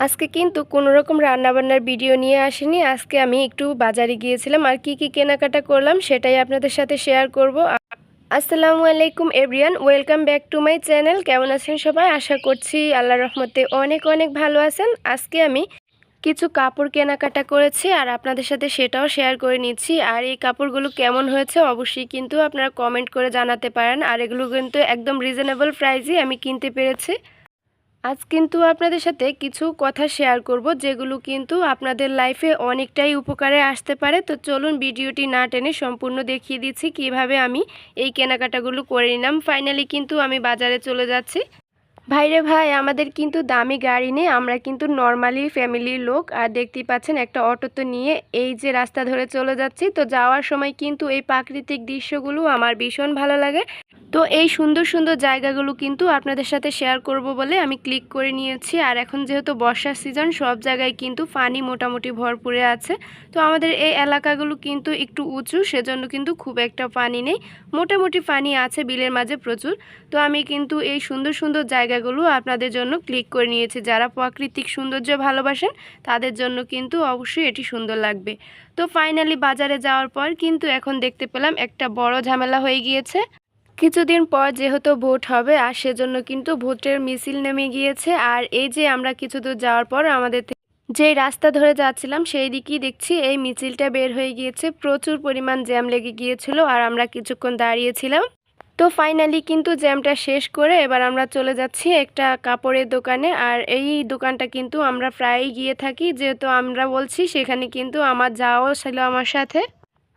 আজকে কিন্তু কোনো রকম রান্নাবান্নার ভিডিও নিয়ে আসিনি। আজকে আমি একটু বাজারে গিয়েছিলাম আর কি কি কেনাকাটা করলাম সেটাই আপনাদের সাথে শেয়ার করব। আসসালামু আলাইকুম everyone welcome back to my channel কেমন আছেন সবাই? আশা করছি আল্লাহ রহমতে অনেক অনেক ভালো আছেন। আজকে আমি কিছু কাপড় কেনাকাটা করেছি আর আপনাদের সাথে সেটাও শেয়ার করে নিচ্ছি। আর এই কাপড়গুলো কেমন হয়েছে অবশ্যই কিন্তু আপনারা কমেন্ট করে জানাতে পারেন। আর এগুলো কিন্তু একদম রিজনেবল প্রাইসে আমি কিনতে পেরেছি। আজ কিন্তু আপনাদের সাথে কিছু কথা শেয়ার করব, যেগুলো কিন্তু আপনাদের লাইফে অনেকটাই উপকারে আসতে পারে। তো চলুন ভিডিওটি না টেনে সম্পূর্ণ দেখিয়ে দিচ্ছি কীভাবে আমি এই কেনাকাটাগুলো করে নিলাম। ফাইনালি কিন্তু আমি বাজারে চলে যাচ্ছি। ভাইরে ভাই, আমাদের কিন্তু দামি গাড়ি নেই। আমরা কিন্তু নর্মালি ফ্যামিলির লোক। আর দেখতেই পাচ্ছেন, একটা অটো তো নিয়ে এই যে রাস্তা ধরে চলে যাচ্ছি। তো যাওয়ার সময় কিন্তু এই প্রাকৃতিক দৃশ্যগুলো আমার ভীষণ ভালো লাগে। তো এই সুন্দর সুন্দর জায়গাগুলো কিন্তু আপনাদের সাথে শেয়ার করব বলে আমি ক্লিক করে নিয়েছি। আর এখন যেহেতু বর্ষার সিজন সব জায়গায় কিন্তু পানি মোটামুটি ভরপুরে আছে। তো আমাদের এই এলাকাগুলো কিন্তু একটু উঁচু, সেজন্য কিন্তু খুব একটা পানি নেই। মোটামুটি পানি আছে, বিলের মাঝে প্রচুর। তো আমি কিন্তু এই সুন্দর সুন্দর জায়গাগুলো আপনাদের জন্য ক্লিক করে নিয়েছি। যারা প্রাকৃতিক সৌন্দর্য ভালোবাসেন, তাদের জন্য কিন্তু অবশ্যই এটি সুন্দর লাগবে। তো ফাইনালি বাজারে যাওয়ার পর কিন্তু এখন দেখতে পেলাম একটা বড় ঝামেলা হয়ে গিয়েছে। কিছুদিন পর যেহেতু ভোট হবে, আর সেজন্য কিন্তু ভোটের মিছিল নেমে গিয়েছে। আর এই যে আমরা কিছু দূর যাওয়ার পর আমাদের যে রাস্তা ধরে যাচ্ছিলাম, সেই দিকেই দেখছি এই মিছিলটা বের হয়ে গিয়েছে। প্রচুর পরিমাণ জ্যাম লেগে গিয়েছিল, আর আমরা কিছুক্ষণ দাঁড়িয়েছিলাম। তো ফাইনালি কিন্তু জ্যামটা শেষ করে এবার আমরা চলে যাচ্ছি একটা কাপড়ের দোকানে। আর এই দোকানটা কিন্তু আমরা প্রায়ই গিয়ে থাকি, যেহেতু আমরা বলছি সেখানে কিন্তু আমার যাওয়াও ছিল আমার সাথে।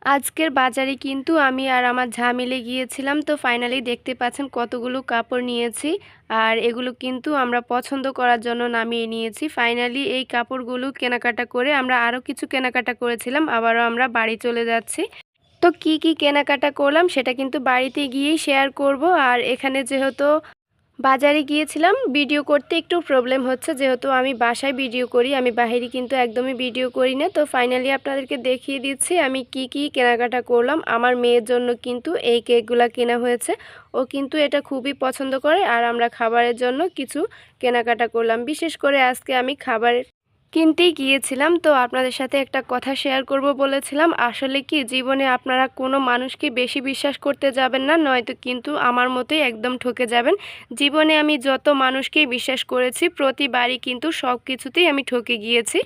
আজকের বাজারে কিন্তু আমি আর আমার ঝামিলে গিয়েছিলাম, তো ফাইনালি দেখতে পাচ্ছেন কতগুলো কাপড় নিয়েছি আর এগুলো কিন্তু আমরা পছন্দ করার জন্য নামিয়ে নিয়েছি। ফাইনালি এই কাপড়গুলো কেনাকাটা করে আমরা আরও কিছু কেনাকাটা করেছিলাম, আবারও আমরা বাড়ি চলে যাচ্ছি। তো কি কি কেনাকাটা করলাম সেটা কিন্তু বাড়িতে গিয়েই শেয়ার করব আর এখানে যেহেতু বাজারে গিয়েছিলাম, ভিডিও করতে একটু প্রবলেম হচ্ছে। যেহেতু আমি বাসায় ভিডিও করি, আমি বাহিরে কিন্তু একদমই ভিডিও করি না। তো ফাইনালি আপনাদেরকে দেখিয়ে দিচ্ছি, আমি কি কি কেনাকাটা করলাম। আমার মেয়ের জন্য কিন্তু এই কেকগুলো কেনা হয়েছে। ও কিন্তু এটা খুবই পছন্দ করে। আর আমরা খাবারের জন্য কিছু কেনাকাটা করলাম। বিশেষ করে আজকে আমি খাবারের কিনতেই গিয়েছিলাম, তো আপনাদের সাথে একটা কথা শেয়ার করব বলেছিলাম। আসলে কি, জীবনে আপনারা কোনো মানুষকে বেশি বিশ্বাস করতে যাবেন না, নয়তো কিন্তু আমার মতোই একদম ঠকে যাবেন। জীবনে আমি যত মানুষকেই বিশ্বাস করেছি, প্রতিবারই কিন্তু সব কিছুতেই আমি ঠকে গিয়েছি।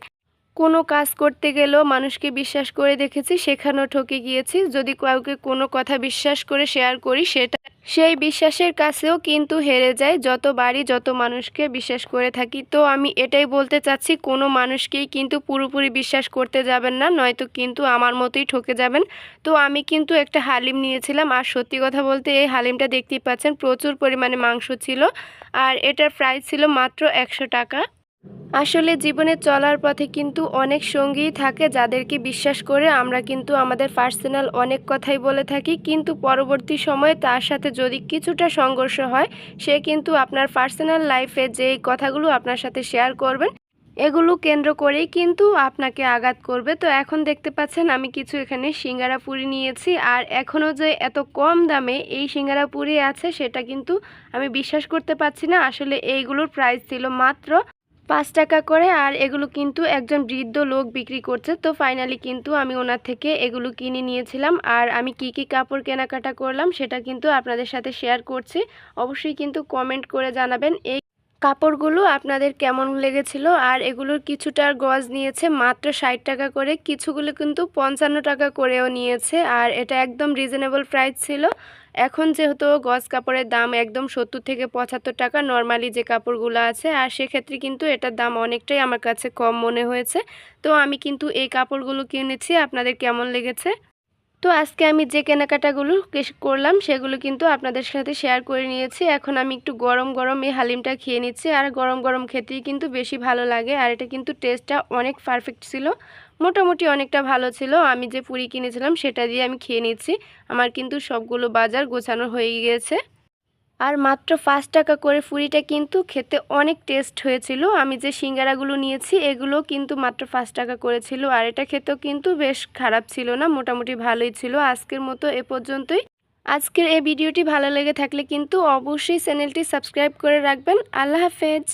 কোনো কাজ করতে গেলেও মানুষকে বিশ্বাস করে দেখেছি সেখানেও ঠকে গিয়েছি। যদি কাউকে কোনো কথা বিশ্বাস করে শেয়ার করি, সেটা সেই বিশ্বাসের কাছেও কিন্তু হেরে যায় যতবারই যত মানুষকে বিশ্বাস করে থাকি। তো আমি এটাই বলতে চাচ্ছি, কোনো মানুষকেই কিন্তু পুরোপুরি বিশ্বাস করতে যাবেন না, নয়তো কিন্তু আমার মতোই ঠকে যাবেন। তো আমি কিন্তু একটা হালিম নিয়েছিলাম, আর সত্যি কথা বলতে এই হালিমটা দেখতেই পাচ্ছেন, প্রচুর পরিমাণে মাংস ছিল, আর এটার প্রাইস ছিল মাত্র একশো টাকা। আসলে জীবনে চলার পথে কিন্তু অনেক সঙ্গীই থাকে যাদেরকে বিশ্বাস করে আমরা কিন্তু আমাদের পার্সোনাল অনেক কথাই বলে থাকি, কিন্তু পরবর্তী সময়ে তার সাথে যদি কিছুটা সংঘর্ষ হয়, সে কিন্তু আপনার পার্সোনাল লাইফে যে কথাগুলো আপনার সাথে শেয়ার করবেন, এগুলো কেন্দ্র করেই কিন্তু আপনাকে আঘাত করবে। তো এখন দেখতে পাচ্ছেন আমি কিছু এখানে সিঙ্গারা পুরি নিয়েছি, আর এখনও যে এত কম দামে এই সিঙ্গারা পুরি আছে, সেটা কিন্তু আমি বিশ্বাস করতে পারছি না। আসলে এইগুলোর প্রাইস ছিল মাত্র পাঁচ টাকা করে আর এগুলো কিন্তু একজন বৃদ্ধ লোক বিক্রি করছে। তো ফাইনালি কিন্তু আমি ওনার থেকে এগুলো কিনে নিয়েছিলাম। আর আমি কি কি কাপড় কেনাকাটা করলাম সেটা কিন্তু আপনাদের সাথে শেয়ার করছি। অবশ্যই কিন্তু কমেন্ট করে জানাবেন এই কাপড়গুলো আপনাদের কেমন লেগেছিল। আর এগুলোর কিছুটার গজ নিয়েছে, মাত্র ষাট টাকা করে। কিছুগুলো কিন্তু পঞ্চান্ন টাকা করেও নিয়েছে। আর এটা একদম রিজনেবল প্রাইস ছিল। এখন যেহেতু গজ কাপড়ের দাম একদম সত্তর থেকে পঁচাত্তর টাকা নর্মালি যে কাপড়গুলো আছে, আর সেক্ষেত্রে কিন্তু এটার দাম অনেকটাই আমার কাছে কম মনে হয়েছে। তো আমি কিন্তু এই কাপড়গুলো কিনেছি, আপনাদের কেমন লেগেছে? তো আজকে আমি যে কেনাকাটাগুলো করলাম সেগুলো কিন্তু আপনাদের সাথে শেয়ার করে নিয়েছি। এখন আমি একটু গরম গরম এই হালিমটা খেয়ে নিচ্ছি। আর গরম গরম খেতেই কিন্তু বেশি ভালো লাগে। আর এটা কিন্তু টেস্টটা অনেক পারফেক্ট ছিল। মোটামুটি অনেকটা ভালো ছিল। আমি যে পুরি কিনেছিলাম সেটা দিয়ে আমি খেয়ে নিচ্ছি। আমার কিন্তু সবগুলো বাজার গোছানো হয়ে গিয়েছে। আর মাত্র পাঁচ টাকা করে ফুরিটা কিন্তু খেতে অনেক টেস্ট হয়েছিল। আমি যে সিঙ্গারাগুলো নিয়েছি এগুলো কিন্তু মাত্র পাঁচ টাকা করেছিল। আর এটা খেতেও কিন্তু বেশ খারাপ ছিল না, মোটামুটি ভালোই ছিল। আজকের মতো এ পর্যন্তই। আজকের এই ভিডিওটি ভালো লেগে থাকলে কিন্তু অবশ্যই চ্যানেলটি সাবস্ক্রাইব করে রাখবেন। আল্লাহ হাফেজ।